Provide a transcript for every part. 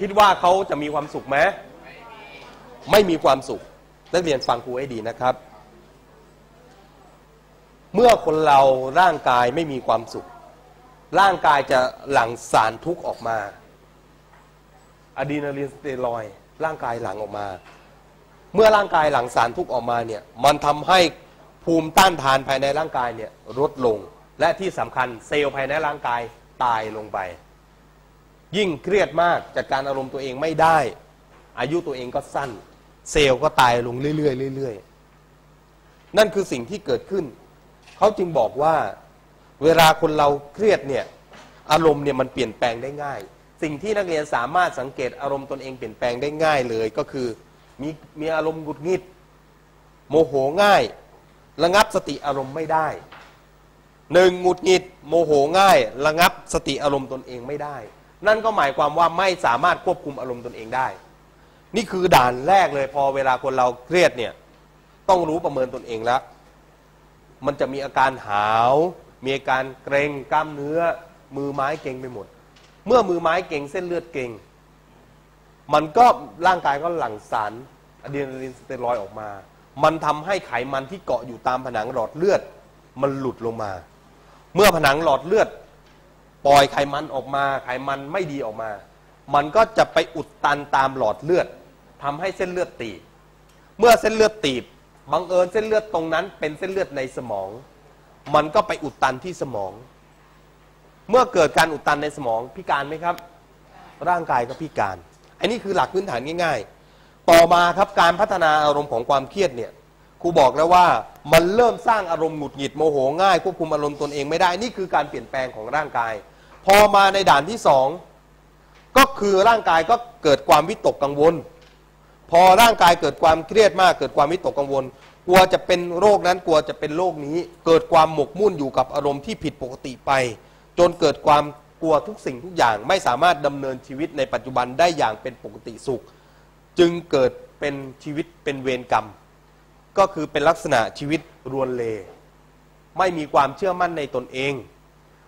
คิดว่าเขาจะมีความสุขไหมไม่มีความสุข นักเรียนฟังครูให้ดีนะครับ เมื่อคนเราร่างกายไม่มีความสุข ร่างกายจะหลั่งสารทุกข์ออกมาอะดรีนาลีนสเตียรอยร่างกายหลั่งออกมา เมื่อร่างกายหลั่งสารทุกข์ออกมาเนี่ยมันทำให้ภูมิต้านทานภายในร่างกายเนี่ยลดลง และที่สำคัญเซลล์ภายในร่างกายตายลงไป ยิ่งเครียดมากจัดการอารมณ์ตัวเองไม่ได้ อายุตัวเองก็สั้น เซลล์ก็ตายลงเรื่อยๆเรื่อยๆนั่นคือสิ่งที่เกิดขึ้น เขาจึงบอกว่าเวลาคนเราเครียดเนี่ยอารมณ์เนี่ยมันเปลี่ยนแปลงได้ง่าย สิ่งที่นักเรียนสามารถสังเกตอารมณ์ตนเองเปลี่ยนแปลงได้ง่ายเลยก็คือมีมีอารมณ์หงุดหงิด โมโหง่าย ระงับสติอารมณ์ไม่ได้หนึ่งหงุดหงิด โมโหง่าย ระงับสติอารมณ์ตนเองไม่ได้ นั่นก็หมายความว่าไม่สามารถควบคุมอารมณ์ตนเองได้ นี่คือด่านแรกเลยพอเวลาคนเราเครียดเนี่ยต้องรู้ประเมินตนเองแล้ว มันจะมีอาการหาว มีอาการเกรงกล้ามเนื้อ มือไม้เก่งไปหมด เมื่อมือไม้เก่งเส้นเลือดเก่งมันก็ร่างกายก็หลั่งสารอะดรีนาลีนสเตียรอยออกมา มันทำให้ไขมันที่เกาะอยู่ตามผนังหลอดเลือด มันหลุดลงมา เมื่อผนังหลอดเลือด ปล่อยไขมันออกมา ไขมันไม่ดีออกมา มันก็จะไปอุดตันตามหลอดเลือดทำให้เส้นเลือดตีบ เมื่อเส้นเลือดตีบบังเอิญเส้นเลือดตรงนั้น เป็นเส้นเลือดในสมอง มันก็ไปอุดตันที่สมอง เมื่อเกิดการอุดตันในสมองพิการไหมครับ ร่างกายก็พิการ อันนี้คือหลักพื้นฐานง่าย ๆ ต่อมาครับการพัฒนาอารมณ์ของความเครียดเนี่ย ครูบอกแล้วว่ามันเริ่มสร้างอารมณ์หงุดหงิดโมโหง่ายควบคุมอารมณ์ตนเองไม่ได้นี่คือการเปลี่ยนแปลงของร่างกาย พอมาในด่านที่สองก็คือร่างกายก็เกิดความวิตกกังวล พอร่างกายเกิดความเครียดมาก เกิดความวิตกกังวล กลัวจะเป็นโรคนั้นกลัวจะเป็นโรคนี้ เกิดความหมกมุ่นอยู่กับอารมณ์ที่ผิดปกติไป จนเกิดความกลัวทุกสิ่งทุกอย่างไม่สามารถดำเนินชีวิตในปัจจุบันได้อย่างเป็นปกติสุข จึงเกิดเป็นชีวิตเป็นเวรกรรม ก็คือเป็นลักษณะชีวิตรวนเล ไม่มีความเชื่อมั่นในตนเอง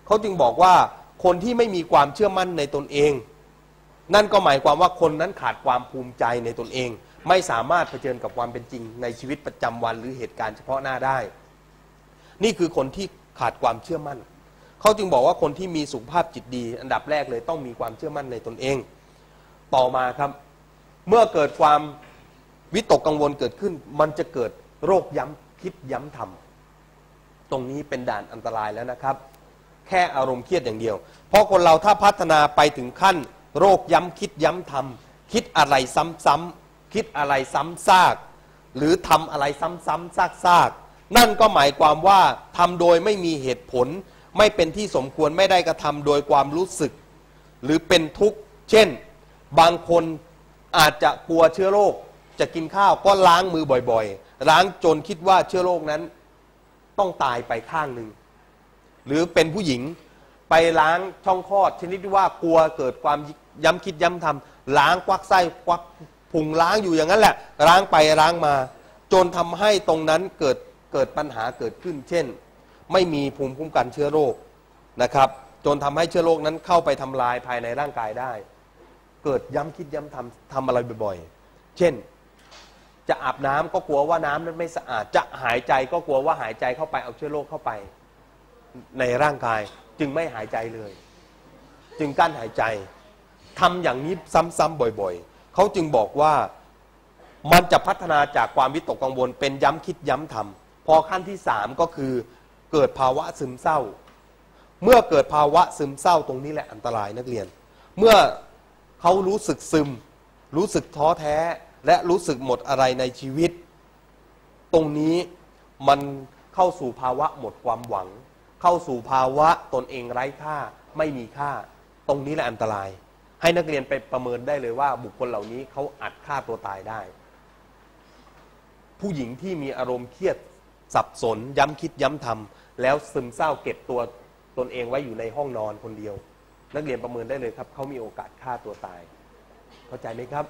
เขาจึงบอกว่าคนที่ไม่มีความเชื่อมั่นในตนเอง นั่นก็หมายความว่าคนนั้นขาดความภูมิใจในตนเอง ไม่สามารถเผชิญกับความเป็นจริง ในชีวิตประจำวันหรือเหตุการณ์เฉพาะหน้าได้ นี่คือคนที่ขาดความเชื่อมั่น เขาจึงบอกว่าคนที่มีสุขภาพจิตดี อันดับแรกเลยต้องมีความเชื่อมั่นในตนเอง ต่อมาครับ เมื่อเกิดความ วิตกกังวลเกิดขึ้น มันจะเกิดโรคย้ำคิดย้ำทำตรงนี้เป็นด่านอันตรายแล้วนะครับ แค่อารมณ์เครียดอย่างเดียว เพราะคนเราถ้าพัฒนาไปถึงขั้น โรคย้ำคิดย้ำทำคิดอะไรซ้ำๆคิดอะไรซ้ำซาก หรือทำอะไรซ้ำๆซากๆนั่นก็หมายความว่าทำโดยไม่มีเหตุผล ไม่เป็นที่สมควรไม่ได้กระทำโดยความรู้สึก หรือเป็นทุกข์ เช่น บางคนอาจจะกลัวเชื้อโรค จะกินข้าวก็ล้างมือบ่อยๆ ล้างจนคิดว่าเชื้อโรคนั้นต้องตายไปข้างหนึ่ง หรือเป็นผู้หญิงไปล้างช่องคลอดชนิดที่ว่ากลัวเกิดความย้ำคิดย้ำทำล้างควักไส้ควักพุงล้างอยู่อย่างนั้นแหละ ล้างไปล้างมา จนทำให้ตรงนั้นเกิดเกิดปัญหาเกิดขึ้น เช่น ไม่มีภูมิคุ้มกันเชื้อโรคนะครับ จนทำให้เชื้อโรคนั้นเข้าไปทำลายภายในร่างกายได้ เกิดย้ำคิดย้ำทำทำอะไรบ่อยๆ เช่น จะอาบน้ำก็กลัวว่าน้ำนั้นไม่สะอาด จะหายใจก็กลัวว่าหายใจเข้าไปเอาเชื้อโรคเข้าไป ในร่างกายจึงไม่หายใจเลย จึงกั้นหายใจทำอย่างนี้ซ้ำๆบ่อยๆ เขาจึงบอกว่ามันจะพัฒนาจากความวิตกกังวล เป็นย้ำคิดย้ำทำพอขั้นที่สามก็คือเกิดภาวะซึมเศร้า เมื่อเกิดภาวะซึมเศร้าตรงนี้แหละอันตรายนักเรียน เมื่อเขารู้สึกซึม รู้สึกท้อแท้ และรู้สึกหมดอะไรในชีวิต ตรงนี้มันเข้าสู่ภาวะหมดความหวัง เข้าสู่ภาวะตนเองไร้ค่าไม่มีค่า ตรงนี้แหละอันตราย ให้นักเรียนไปประเมินได้เลยว่า บุคคลเหล่านี้เขาอัดฆ่าตัวตายได้ ผู้หญิงที่มีอารมณ์เครียดสับสน ย้ำคิดย้ำทำแล้วซึมเศร้าเก็บตัวตนเองไว้อยู่ในห้องนอนคนเดียว นักเรียนประเมินได้เลยครับเขามีโอกาสฆ่าตัวตาย เข้าใจไหมครับ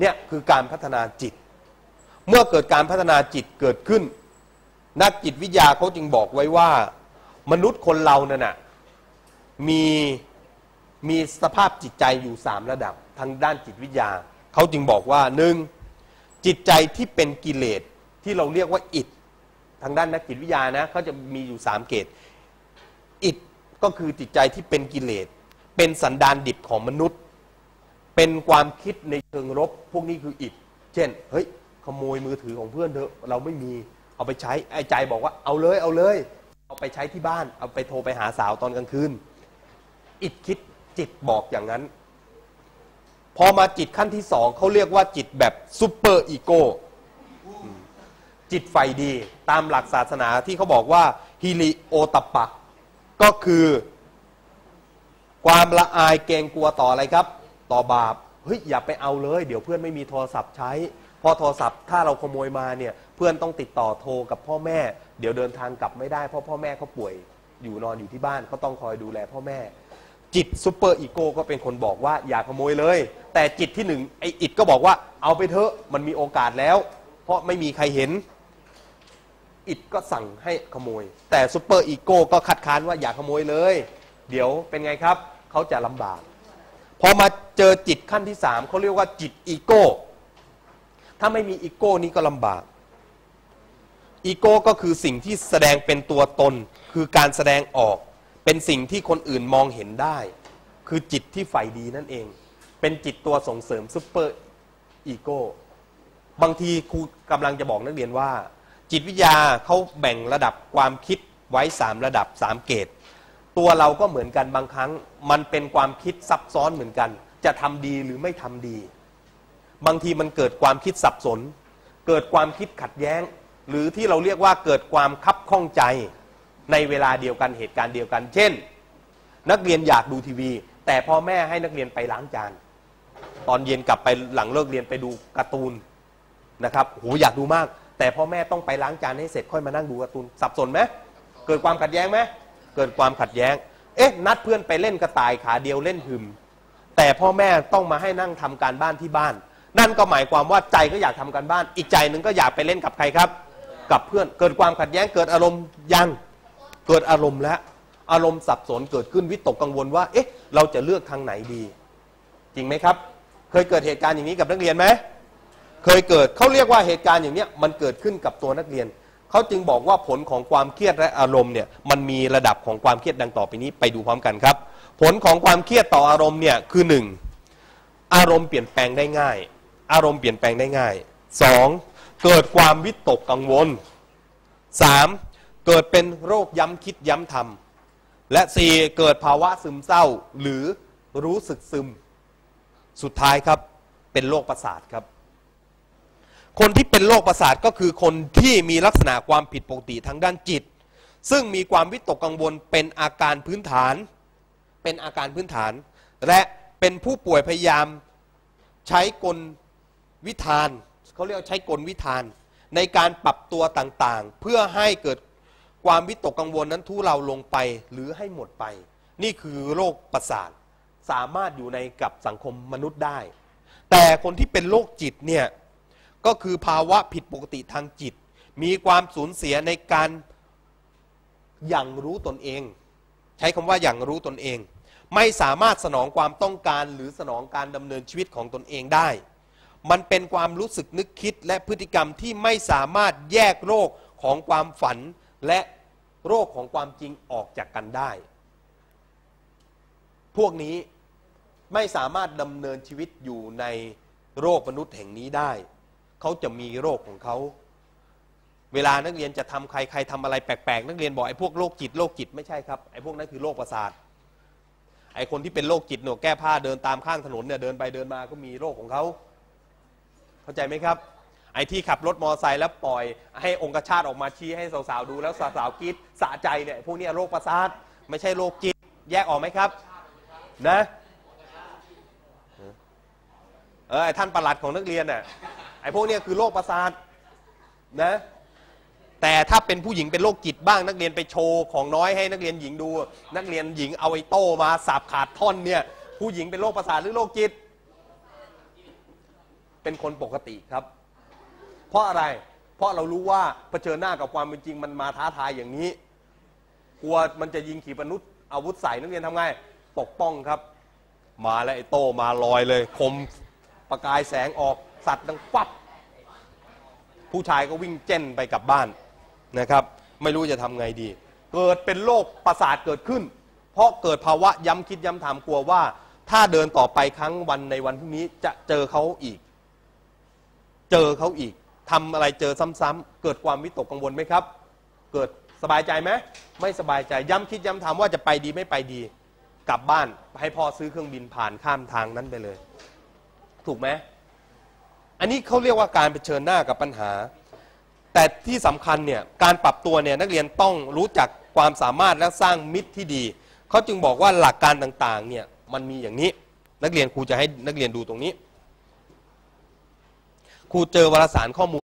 เนี่ยคือการพัฒนาจิต เมื่อเกิดการพัฒนาจิตเกิดขึ้น นักจิตวิทยาเขาจึงบอกไว้ว่า มนุษย์คนเรานั่นน่ะมีมีสภาพจิตใจอยู่สามระดับทางด้านจิตวิทยา เขาจึงบอกว่าหนึ่งจิตใจที่เป็นกิเลสที่เราเรียกว่าอิดทางด้านนักจิตวิทยานะเขาจะมีอยู่สามเกตอิดก็คือจิตใจที่เป็นกิเลสเป็นสันดานดิบของมนุษย์ เป็นความคิดในเชิงลบพวกนี้คืออิดเช่น เฮ้ย ขโมยมือถือของเพื่อนเถอะเราไม่มีเอาไปใช้ไอ้ใจบอกว่าเอาเลยเอาเลย เอาไปใช้ที่บ้าน เอาไปโทรไปหาสาวตอนกลางคืน อิดคิดจิตบอกอย่างนั้น พอมาจิตขั้นที่สองเขาเรียกว่าจิตแบบซูเปอร์อีโก้จิตไฟดีตามหลักศาสนาที่เขาบอกว่าฮิริโอตปะ ก็คือ ความละอายเกรงกลัวต่ออะไรครับ ต่อบาปเฮ้ยอย่าไปเอาเลย เดี๋ยวเพื่อนไม่มีโทรศัพท์ใช้ พอโทรศัพท์ถ้าเราขโมยมาเนี่ยเพื่อนต้องติดต่อโทรกับพ่อแม่ เดี๋ยวเดินทางกลับไม่ได้เพราะพ่อแม่เขาป่วยอยู่นอนอยู่ที่บ้านเขาต้องคอยดูแลพ่อแม่ จิตซูเปอร์อีโก้ก็เป็นคนบอกว่าอย่าขโมยเลย แต่จิตที่หนึ่งไออิดก็บอกว่าเอาไปเถอะมันมีโอกาสแล้ว เพราะไม่มีใครเห็นอิดก็สั่งให้ขโมย แต่ซูเปอร์อีโก้ก็คัดค้านว่าอย่าขโมยเลย เดี๋ยวเป็นไงครับเขาจะลำบาก พอมาเจอจิตขั้นที่สามเขาเรียกว่าจิตอีโก้ ถ้าไม่มีอีโก้นี้ก็ลำบาก อีโก้ก็คือสิ่งที่แสดงเป็นตัวตน คือการแสดงออก เป็นสิ่งที่คนอื่นมองเห็นได้ คือจิตที่ใฝ่ดีนั่นเอง เป็นจิตตัวส่งเสริมซูเปอร์อีโก้ บางทีครูกำลังจะบอกนักเรียนว่า จิตวิทยาเขาแบ่งระดับความคิดไว้ 3 ระดับ 3 เกรด ตัวเราก็เหมือนกันบางครั้ง มันเป็นความคิดซับซ้อนเหมือนกัน จะทำดีหรือไม่ทำดี บางทีมันเกิดความคิดสับสน เกิดความคิดขัดแย้ง หรือที่เราเรียกว่าเกิดความคับข้องใจในเวลาเดียวกันเหตุการณ์เดียวกัน เช่น นักเรียนอยากดูทีวี แต่พ่อแม่ให้นักเรียนไปล้างจานตอนเย็นกลับไปหลังเลิกเรียนไปดูการ์ตูนนะครับโหอยากดูมาก แต่พ่อแม่ต้องไปล้างจานให้เสร็จค่อยมานั่งดูการ์ตูนสับสนไหมเกิดความขัดแย้งไหม เกิดความขัดแย้ง เอ๊ะ นัดเพื่อนไปเล่นกระต่ายขาเดียวเล่นหึม แต่พ่อแม่ต้องมาให้นั่งทำการบ้านที่บ้าน นั่นก็หมายความว่าใจก็อยากทำการบ้าน อีกใจหนึ่งก็อยากไปเล่นกับใครครับ กับเพื่อน เกิดความขัดแย้ง เกิดอารมณ์ยัง เกิดอารมณ์แล้วอารมณ์สับสนเกิดขึ้นวิตกกังวลว่า เอ๊ะ เราจะเลือกทางไหนดี จริงไหมครับ เคยเกิดเหตุการณ์อย่างนี้กับนักเรียนไหม เคยเกิดเขาเรียกว่าเหตุการณ์อย่างนี้มันเกิดขึ้นกับตัวนักเรียน เขาจึงบอกว่าผลของความเครียดและอารมณ์เนี่ยมันมีระดับของความเครียดดังต่อไปนี้ไปดูพร้อมกันครับ ผลของความเครียดต่ออารมณ์เนี่ยคือหนึ่งอารมณ์เปลี่ยนแปลงได้ง่าย อารมณ์เปลี่ยนแปลงได้ง่ายสองเกิดความวิตกกังวลสามเกิดเป็นโรคย้ำคิดย้ำทำและสี่เกิดภาวะซึมเศร้าหรือรู้สึกซึม สุดท้ายครับเป็นโรคประสาทครับ คนที่เป็นโรคประสาทก็คือคนที่มีลักษณะความผิดปกติทางด้านจิต ซึ่งมีความวิตกกังวลเป็นอาการพื้นฐาน เป็นอาการพื้นฐาน และเป็นผู้ป่วยพยายามใช้กลวิธานเขาเรียกใช้กลวิธาน ในการปรับตัวต่างๆ เพื่อให้เกิดความวิตกกังวลนั้นทุเลาลงไปหรือให้หมดไป นี่คือโรคประสาทสามารถอยู่ในกับสังคมมนุษย์ได้ แต่คนที่เป็นโรคจิตเนี่ย ก็คือภาวะผิดปกติทางจิต มีความสูญเสียในการอย่างรู้ตนเอง ใช้คำว่าอย่างรู้ตนเอง ไม่สามารถสนองความต้องการหรือสนองการดำเนินชีวิตของตนเองได้ มันเป็นความรู้สึกนึกคิดและพฤติกรรมที่ไม่สามารถแยกโรคของความฝันและโรคของความจริงออกจากกันได้ พวกนี้ไม่สามารถดำเนินชีวิตอยู่ในโรคมนุษย์แห่งนี้ได้ เขาจะมีโรคของเขาเวลานักเรียนจะทำใครใครทำอะไรแปลกๆ นักเรียนบอกไอ้พวกโรคจิตโรคจิตไม่ใช่ครับไอ้พวกนั้นคือโรคประสาทไอ้คนที่เป็นโรคจิตหนวกแก้ผ้าเดินตามข้างถนนเนี่ยเดินไปเดินมาก็มีโรคของเขาเข้าใจไหมครับ ไอ้ที่ขับรถมอเตอร์ไซค์แล้วปล่อย ให้องคชาตออกมาชี้ให้สาวๆดูแล้วสาวๆกรีดสะใจเนี่ยพวกนี้โรคประสาทไม่ใช่โรคจิต แยกออกไหมครับนะเออไอ้ท่านประหลัดของนักเรียนน่ะ อ้พวกเนี้ยคือโรคประสาทนะแต่ถ้าเป็นผู้หญิงเป็นโรคจิตบ้าง นักเรียนไปโชว์ของน้อยให้นักเรียนหญิงดู นักเรียนหญิงเอาไอ้โต้มาสับขาดท่อนเนี่ยผู้หญิงเป็นโรคประสาทหรือโรคจิต เป็นคนปกติครับ เพราะอะไรเพราะเรารู้ว่าเผชิญหน้ากับความเป็นจริงมันมาท้าทายอย่างนี้ กลัวมันจะยิงขีปนาวุธอาวุธใส่นักเรียนทำไงปกป้องครับ มาแล้วไอ้โต้มาลอยเลย คมประกายแสงออกสัตว์ดังฟับ ผู้ชายก็วิ่งเจ้นไปกลับบ้านนะครับ ไม่รู้จะทำไงดี เกิดเป็นโรคประสาทเกิดขึ้น เพราะเกิดภาวะย้ำคิดย้ำถามกลัวว่า ถ้าเดินต่อไปครั้งวันในวันพรุ่งนี้จะเจอเขาอีก เจอเขาอีกทำอะไรเจอซ้ำๆเกิดความวิตกกังวลไหมครับ เกิดสบายใจไหมไม่สบายใจย้ำคิดย้ำถามว่าจะไปดีไม่ไปดี กลับบ้านให้พ่อซื้อเครื่องบินผ่านข้ามทางนั้นไปเลย ถูกไหม อันนี้เขาเรียกว่าการเผชิญหน้ากับปัญหา แต่ที่สำคัญเนี่ยการปรับตัวเนี่ยนักเรียนต้องรู้จักความสามารถและสร้างมิตรที่ดี เขาจึงบอกว่าหลักการต่างๆเนี่ยมันมีอย่างนี้ นักเรียนครูจะให้นักเรียนดูตรงนี้ครูเจอวารสารข้อมูล